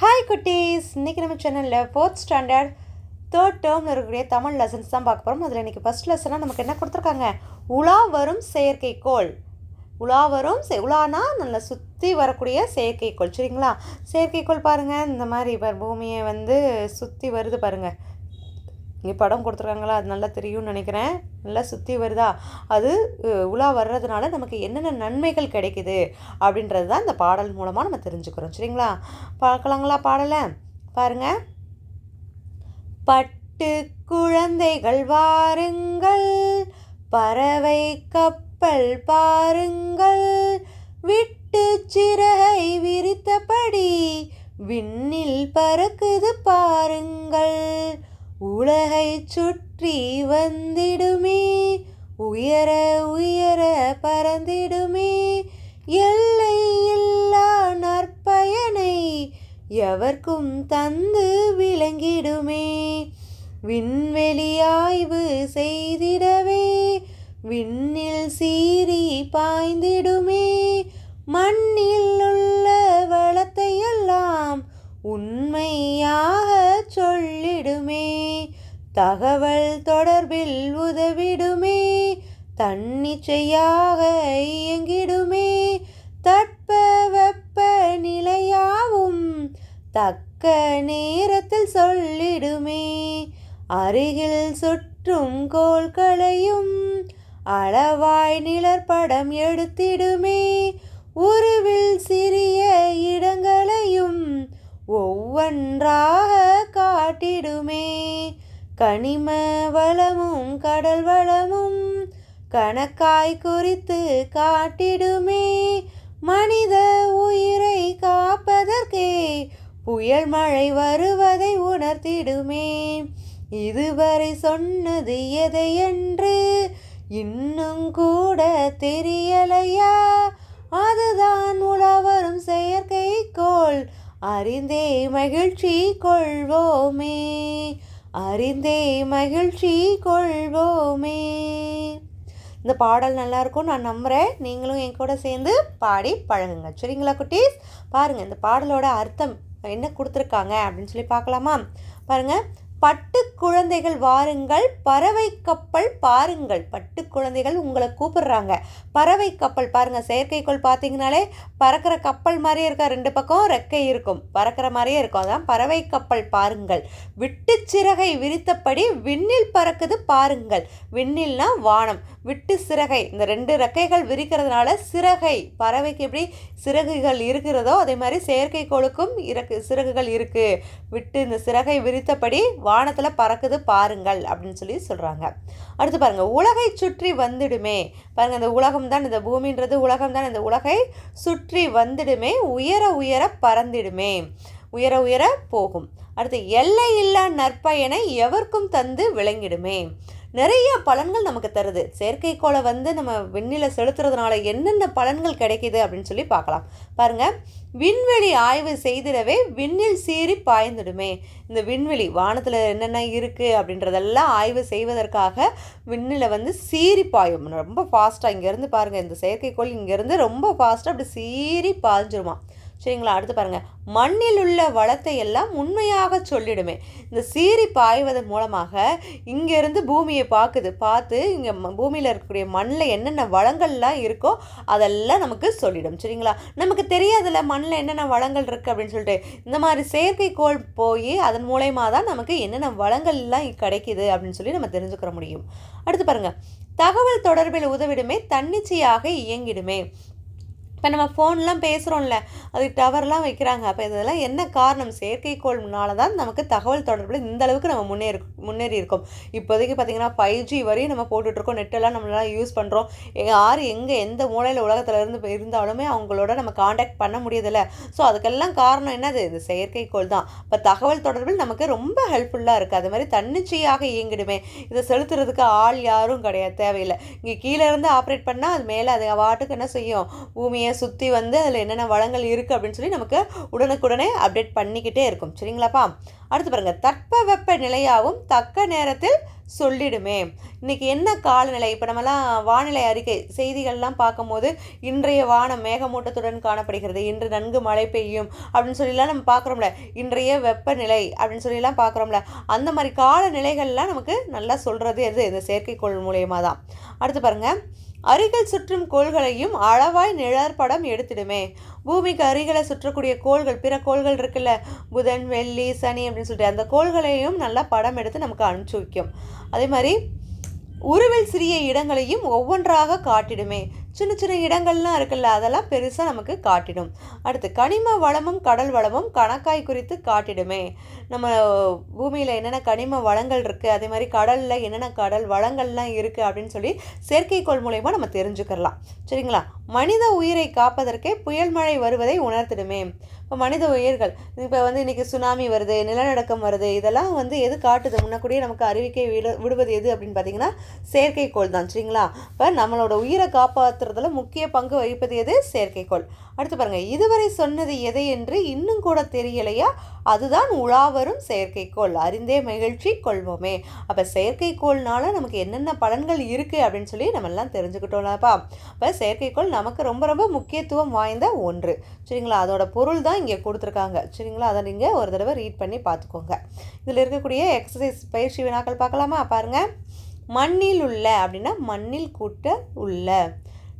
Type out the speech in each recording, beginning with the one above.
Hi குட்டீஸ். இன்றைக்கி நம்ம சேனலில் ஃபோர்த் ஸ்டாண்டர்ட் தேர்ட் டேர்மில் இருக்கக்கூடிய தமிழ் லெசன்ஸ் தான் பார்க்க போகிறோம் அதில் இன்றைக்கி ஃபஸ்ட் லெசனாக நமக்கு என்ன கொடுத்துருக்காங்க? உலா வரும் செயற்கைக்கோள். உலா வரும் செ- உலானா நல்லா சுற்றி வரக்கூடிய செயற்கைக்கோள். சரிங்களா? செயற்கைக்கோள் பாருங்கள் இந்த மாதிரி இப்போ பூமியை வந்து சுற்றி வருது பாருங்கள் இங்கே படம் கொடுத்துருக்காங்களா? அது நல்லா தெரியும்னு நினைக்கிறேன். நல்லா சுற்றி வருதா? அது உலா வர்றதுனால நமக்கு என்னென்ன நன்மைகள் கிடைக்குது? அப்படின்றது தான் இந்த பாடல் மூலமாக நம்ம தெரிஞ்சுக்கிறோம். சரிங்களா? பார்க்கலாங்களா பாடலை? பாருங்க. பட்டு குழந்தைகள் வாருங்கள் பறவை கப்பல் பாருங்கள் விட்டு சிறகை விரித்தபடி விண்ணில் பறக்குது பாருங்கள். உலகை சுற்றி வந்திடுமே உயர உயர பறந்திடுமே. எல்லை இல்லா நற்பயனை எவர்க்கும் தந்து விளங்கிடுமே. விண்வெளி ஆய்வு செய்திடவே விண்ணில் சீறி பாய்ந்திடுமே. மண்ணில் உள்ள வளத்தையெல்லாம் உண்மையாக சொல்லிடுமே. தகவல் தொடர்பில் உதவிடுமே தன்னிச்சையாக இயங்கிடுமே. தட்ப வெப்ப நிலையாவும் தக்க நேரத்தில் சொல்லிடுமே. அருகில் சுற்றும் கோள்களையும் அளவாய் நிழற்படம் எடுத்திடுமே. உருவில் சிறிய இடங்களையும் ஒவ்வொன்றாக காட்டிடுமே. கனிம வளமும் கடல் வளமும் கணக்காய் குறித்து காட்டிடுமே. மனித உயிரை காப்பதற்கே புயல் மழை வருவதை உணர்த்திடுமே. இதுவரை சொன்னது எதையென்று இன்னும் கூட தெரியலையா? அதுதான் உலவரும் செயற்கைக்கோள் அறிந்தே மகிழ்ச்சி கொள்வோமே. அறிந்தே மகிழ்ச்சி கொள்வோமே. இந்த பாடல் நல்லா இருக்கும் நான் நம்புகிறேன் நீங்களும் என் கூட சேர்ந்து பாடி பழகுங்க. சரிங்களா குட்டீஸ்? பாருங்கள் இந்த பாடலோட அர்த்தம் என்ன கொடுத்துருக்காங்க அப்படின்னு சொல்லி பார்க்கலாமா? பாருங்கள் பட்டு குழந்தைகள் வாருங்கள் பறவை கப்பல் பாருங்கள். பட்டு குழந்தைகள் உங்களை கூப்பிடுறாங்க. பறவை கப்பல் பாருங்கள் செயற்கைக்கோள் பார்த்தீங்கனாலே பறக்கிற கப்பல் மாதிரியே இருக்கா? ரெண்டு பக்கம் ரெக்கை இருக்கும். பறக்கிற மாதிரியே இருக்கும். அதான் பறவை கப்பல் பாருங்கள். விட்டு சிறகை விரித்தபடி விண்ணில் பறக்குது பாருங்கள். விண்ணில்னா வானம். விட்டு சிறகை. இந்த ரெண்டு ரெக்கைகள் விரிக்கிறதுனால சிறகை. பறவைக்கு எப்படி சிறகுகள் இருக்கிறதோ அதே மாதிரி செயற்கைக்கோளுக்கும் இறக்கு சிறகுகள் இருக்குது விட்டு இந்த சிறகை விரித்தபடி வானத்தில் பறக்குது பாருங்கள் அப்படின்னு சொல்லி சொல்கிறாங்க அடுத்து பாருங்கள் உலகை சுற்றி வந்துடுமே. பாருங்கள் இந்த உலகம் தான் இந்த பூமின்றது உலகம் தான் இந்த உலகை சுற்றி வந்துடுமே உயர உயர பறந்திடுமே உயர உயர போகும். அடுத்து எல்லை இல்லா நற்பயனை எவருக்கும் தந்து விளங்கிடுமே. நிறைய பலன்கள் நமக்கு தருது. செயற்கைக்கோளை வந்து நம்ம விண்ணில் செலுத்துறதுனால என்னென்ன பலன்கள் கிடைக்குது அப்படின்னு சொல்லி பார்க்கலாம். பாருங்கள் விண்வெளி ஆய்வு செய்திடவே விண்ணில் சீறி பாய்ந்துடுமே. இந்த விண்வெளி வானத்தில் என்னென்ன இருக்குது அப்படின்றதெல்லாம் ஆய்வு செய்வதற்காக விண்ணில் வந்து சீறி பாயும். ரொம்ப ஃபாஸ்ட்டாக இங்கேருந்து பாருங்கள் இந்த செயற்கைக்கோள் இங்கேருந்து ரொம்ப ஃபாஸ்ட்டாக அப்படி சீறி பாய்ஞ்சிருமா. சரிங்களா? அடுத்து பாருங்கள் மண்ணில் உள்ள வளத்தை எல்லாம் உண்மையாக சொல்லிடுமே. இந்த சீறி பாய்வதன் மூலமாக இங்கேருந்து பூமியை பார்க்குது. பார்த்து இங்கே பூமியில் இருக்கக்கூடிய மண்ணில் என்னென்ன வளங்கள்லாம் இருக்கோ அதெல்லாம் நமக்கு சொல்லிடும். சரிங்களா? நமக்கு தெரியாதுல மண்ணில் என்னென்ன வளங்கள் இருக்குது அப்படின்னு சொல்லிட்டு. இந்த மாதிரி செயற்கைக்கோள் போய் அதன் மூலயமா தான் நமக்கு என்னென்ன வளங்கள்லாம் கிடைக்குது அப்படின்னு சொல்லி நம்ம தெரிஞ்சுக்கிற முடியும். அடுத்து பாருங்கள் தகவல் தொடர்பில் உதவிடுமே தன்னிச்சையாக இயங்கிடுமே. இப்போ நம்ம ஃபோன்லாம் பேசுகிறோம்ல அது டவர்லாம் வைக்கிறாங்க. அப்போ இதெல்லாம் என்ன காரணம்? செயற்கைக்கோள்னால தான் நமக்கு தகவல் தொடர்பில் இந்த அளவுக்கு நம்ம முன்னேறி முன்னேறி இருக்கோம். இப்போதைக்கு பார்த்தீங்கன்னா ஃபைவ் ஜி வரையும் நம்ம போட்டுட்ருக்கோம். நெட்டெல்லாம் நம்மளால் யூஸ் பண்ணுறோம் யார் எங்கே எந்த மூலையில் உலகத்தில் இருந்து இருந்தாலுமே அவங்களோட நம்ம காண்டாக்ட் பண்ண முடியதில்ல ஸோ அதுக்கெல்லாம் காரணம் என்னது? இது செயற்கைக்கோள் தான். இப்போ தகவல் தொடர்பில் நமக்கு ரொம்ப ஹெல்ப்ஃபுல்லாக இருக்குது அது மாதிரி தன்னிச்சையாக இயங்கிடுமே. இதை செலுத்துறதுக்கு ஆள் யாரும் கிடையாது தேவையில்லை. இங்கே கீழே இருந்து ஆப்ரேட் பண்ணால் அது மேலே அது வாட்டுக்கு என்ன செய்யும்? பூமியை சுற்றி வந்து அதில் என்னென்ன வளங்கள் இருக்குது அப்படின்னு சொல்லி நமக்கு உடனுக்குடனே அப்டேட் பண்ணிக்கிட்டே இருக்கும். சரிங்களாப்பா? அடுத்து பாருங்க. தட்பவெப்ப நிலையாகவும் தக்க நேரத்தில் சொல்லிடுமே. இன்றைக்கி என்ன காலநிலை? இப்போ நம்மலாம் வானிலை அறிக்கை செய்திகள்லாம் பார்க்கும்போது இன்றைய வானம் மேகமூட்டத்துடன் காணப்படுகிறது. இன்று நன்கு மழை பெய்யும் அப்படின்னு சொல்லிலாம் நம்ம பார்க்குறோம்ல. இன்றைய வெப்பநிலை அப்படின்னு சொல்லிலாம் பார்க்குறோம்ல. அந்த மாதிரி காலநிலைகள்லாம் நமக்கு நல்லா சொல்கிறது எது? இந்த செயற்கைக்கோள் மூலயமா தான் அடுத்து பாருங்கள் அருகில் சுற்றும் கோள்களையும் அளவாய் நிழற்படம் எடுத்துடுமே. பூமிக்கு அருகில சுற்றக்கூடிய கோள்கள் பிற கோள்கள் இருக்குல்ல புதன் வெள்ளி சனி அப்படின்னு சொல்லிட்டு அந்த கோள்களையும் நல்லா படம் எடுத்து நமக்கு அனுப்பிச்சி வைக்கும். அதே மாதிரி உருவில் சிறிய இடங்களையும் ஒவ்வொன்றாக காட்டிடுமே. சின்ன சின்ன இடங்கள்லாம் இருக்குல்ல அதெல்லாம் பெருசாக நமக்கு காட்டிடும். அடுத்து கனிம வளமும் கடல் வளமும் கணக்காய் குறித்து காட்டிடுமே. நம்ம பூமியில் என்னென்ன கனிம வளங்கள் இருக்குது அதே மாதிரி கடலில் என்னென்ன கடல் வளங்கள்லாம் இருக்குது அப்படின்னு சொல்லி செயற்கைக்கோள் மூலயமா நம்ம தெரிஞ்சுக்கிறலாம். சரிங்களா? மனித உயிரை காப்பதற்கே புயல் மழை வருவதை உணர்த்திடுமே. இப்போ மனித உயிர்கள் இப்போ வந்து இன்றைக்கி சுனாமி வருது நிலநடுக்கம் வருது இதெல்லாம் வந்து எது காட்டுது? முன்னக்கூடியே நமக்கு அறிவிக்கை விடு விடுவது எது அப்படின்னு பார்த்தீங்கன்னா செயற்கைக்கோள் தான் சரிங்களா? இப்போ நம்மளோட உயிரை காப்பாற்றுறதுல முக்கிய பங்கு வகிப்பது எது? செயற்கைக்கோள். அடுத்து பாருங்கள் இதுவரை சொன்னது எதை என்று இன்னும் கூட தெரியலையா? அதுதான் உலாவரும் செயற்கைக்கோள். அறிந்தே மகிழ்ச்சி கொள்வோமே. அப்போ செயற்கைக்கோள்னால நமக்கு என்னென்ன பலன்கள் இருக்குது அப்படின்னு சொல்லி நம்ம எல்லாம் தெரிஞ்சுக்கிட்டோம்லப்பா. இப்போ செயற்கைக்கோள் நமக்கு ரொம்ப ரொம்ப முக்கியத்துவம் வாய்ந்த ஒன்று சரிங்களா? அதோட பொருள் தான் இங்கே கொடுத்துருக்காங்க. சரிங்களா? அதை நீங்கள் ஒரு தடவை ரீட் பண்ணி பார்த்துக்கோங்க. இதில் இருக்கக்கூடிய எக்ஸசைஸ் பயிற்சி வினாக்கள் பார்க்கலாமா? பாருங்கள் மண்ணில் உள்ள அப்படின்னா மண்ணில் கூட்ட உள்ள.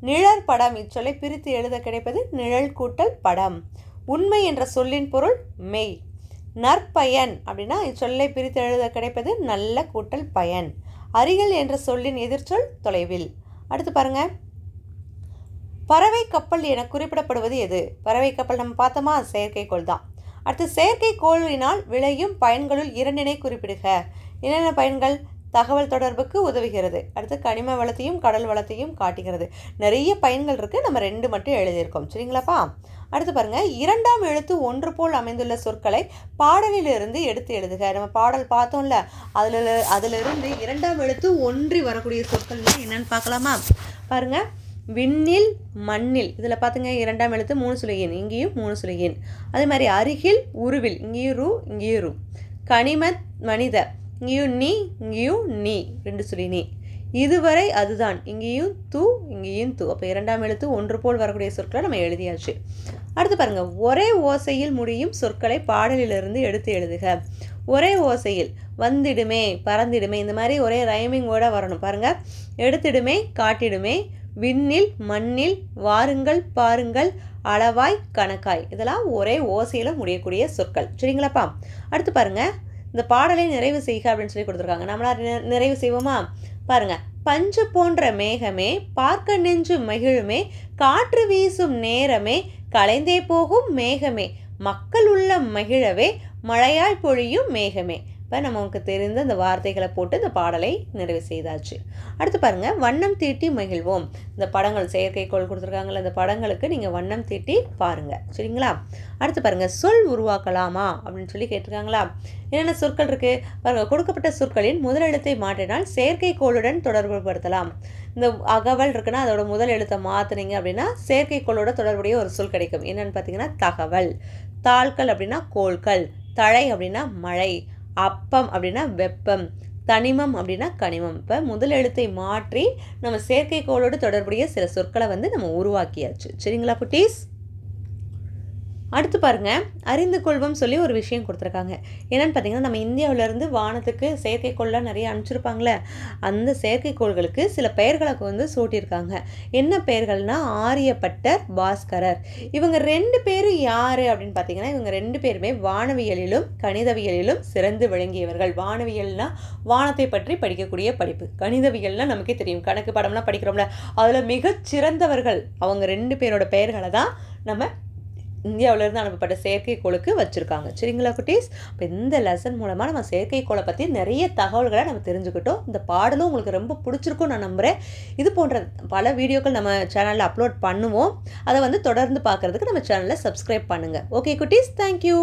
நிழற் படம் இச்சொல்லை பிரித்து எழுத கிடைப்பது நிழல் கூட்டல் படம். உண்மை என்ற சொல்லின் பொருள் மெய். நற்பயன் அப்படின்னா இச்சொல்லை பிரித்து எழுத கிடைப்பது நல்ல கூட்டல் பயன். அருகில் என்ற சொல்லின் எதிர்ச்சொல் தொலைவில். அடுத்து பாருங்கள் பறவை கப்பல் என குறிப்பிடப்படுவது எது? பறவை கப்பல் நம்ம பார்த்தோமா? செயற்கைக்கோள் தான். அடுத்து செயற்கைக்கோளினால் விளையும் பயன்களுள் இரண்டினை குறிப்பிடுக. என்னென்ன பயன்கள்? தகவல் தொடர்புக்கு உதவுகிறது. அடுத்து கனிம வளத்தையும் கடல் வளத்தையும் காட்டுகிறது. நிறைய பயன்கள் இருக்குது நம்ம ரெண்டு மட்டும் எழுதியிருக்கோம். சரிங்களாப்பா? அடுத்து பாருங்கள் இரண்டாம் எழுத்து ஒன்று போல் அமைந்துள்ள சொற்களை பாடலிலிருந்து எடுத்து எழுதுக. நம்ம பாடல் பார்த்தோம்ல அதில் அதிலிருந்து இரண்டாம் எழுத்து ஒன்றி வரக்கூடிய சொற்கள்லாம் என்னென்னு பார்க்கலாமா? பாருங்கள் விண்ணில் மண்ணில். இதில் பார்த்துங்க இரண்டாம் எழுத்து மூணு சுலையின் இங்கேயும் மூணு சுலையின் அதே மாதிரி அருகில் உருவில். இங்கேயும் ரூ இங்கேயும் ரூ. கனிம மனித. இங்கேயும் நீ இங்கேயும் நீ. ரெண்டு சுழி நீ. இதுவரை அதுதான். இங்கேயும் தூ இங்கேயும் தூ. அப்போ இரண்டாம் எழுத்து ஒன்று போல் வரக்கூடிய சொற்களை நம்ம எழுதியாச்சு. அடுத்து பாருங்கள் ஒரே ஓசையில் முடியும் சொற்களை பாடலிலிருந்து எடுத்து எழுதுக. ஒரே ஓசையில் வந்திடுமே பறந்திடுமே. இந்த மாதிரி ஒரே ரைமிங்கோட வரணும். பாருங்கள் எடுத்திடுமே காட்டிடுமே விண்ணில் மண்ணில் வாருங்கள் பாருங்கள் அளவாய் கணக்காய். இதெல்லாம் ஒரே ஓசையில் முடியக்கூடிய சொற்கள். சரிங்களாப்பா? அடுத்து பாருங்கள் இந்த பாடலை நிறைவு செய்க அப்படின்னு சொல்லி கொடுத்துருக்காங்க. நம்மளா நிறைவு செய்வோமா? பாருங்க. பஞ்சு போன்ற மேகமே பார்க்க நெஞ்சு மகிழுமே காற்று வீசும் நேரமே கலைந்தே போகும் மேகமே. மக்கள் உள்ள மகிழவே மழையாய் பொழியும் மேகமே. இப்போ நமக்கு தெரிந்த அந்த வார்த்தைகளை போட்டு இந்த பாடலை நிறைவு செய்தாச்சு. அடுத்து பாருங்கள் வண்ணம் தீட்டி மகிழ்வோம். இந்த படங்கள் செயற்கைக்கோள் கொடுத்துருக்காங்கள இந்த படங்களுக்கு நீங்கள் வண்ணம் தீட்டி பாருங்கள் சரிங்களா? அடுத்து பாருங்கள் சொல் உருவாக்கலாமா அப்படின்னு சொல்லி கேட்டிருக்காங்களா? என்னென்ன சொற்கள் இருக்குது பாருங்கள் கொடுக்கப்பட்ட சொற்களின் முதலெழுத்தை மாற்றினால் செயற்கைக்கோளுடன் தொடர்பு படுத்தலாம் இந்த அகவல் இருக்குன்னா அதோட முதல் எழுத்தை மாற்றினீங்க அப்படின்னா செயற்கைக்கோளோட தொடர்புடைய ஒரு சொல் கிடைக்கும். என்னென்னு பார்த்தீங்கன்னா தகவல். தாள்கள் அப்படின்னா கோள்கள். தழை அப்படின்னா மழை. அப்பம் அப்படின்னா வெப்பம் தனிமம் அப்படின்னா கனிமம். இப்போ முதல் எழுத்தை மாற்றி நம்ம செயற்கைக்கோளோடு தொடர்புடைய சில சொற்களை வந்து நம்ம உருவாக்கியாச்சு. சரிங்களா குட்டீஸ்? அடுத்து பாருங்கள் அறிந்து கொள்வோம் சொல்லி ஒரு விஷயம் கொடுத்துருக்காங்க. என்னென்னு பார்த்தீங்கன்னா நம்ம இந்தியாவிலேருந்து வானத்துக்கு செயற்கைக்கோள்லாம் நிறைய அனுப்பிச்சிருப்பாங்களே அந்த செயற்கைக்கோள்களுக்கு சில பெயர்களை வந்து சூட்டியிருக்காங்க. என்ன பெயர்கள்னா ஆரியப்பட்டர் பாஸ்கரர். இவங்க ரெண்டு பேரும் யார் அப்படின்னு பார்த்தீங்கன்னா இவங்க ரெண்டு பேருமே வானவியலிலும் கணிதவியலிலும் சிறந்து விளங்கியவர்கள். வானவியல்னால் வானத்தை பற்றி படிக்கக்கூடிய படிப்பு. கணிதவியல்னால் நமக்கே தெரியும். கணக்கு படம்லாம் படிக்கிறோம்ல அதில் மிகச்சிறந்தவர்கள் அவங்க ரெண்டு பேரோட பெயர்களை தான் நம்ம இந்தியாவிலேருந்து அனுப்பப்பட்ட செயற்கைக்கோளுக்கு வச்சுருக்காங்க. சரிங்களா குட்டீஸ்? இப்போ இந்த லெசன் மூலமாக நம்ம செயற்கைக்கோளை பற்றி நிறைய தகவல்களை நம்ம தெரிஞ்சுக்கிட்டோம். இந்த பாடலும் உங்களுக்கு ரொம்ப பிடிச்சிருக்கும் நான் நம்புகிறேன் இது போன்ற பல வீடியோக்கள் நம்ம சேனலில் அப்லோட் பண்ணுவோம். அதை வந்து தொடர்ந்து பார்க்குறதுக்கு நம்ம சேனலில் சப்ஸ்கிரைப் பண்ணுங்கள் ஓகே குட்டீஸ்? தேங்க்யூ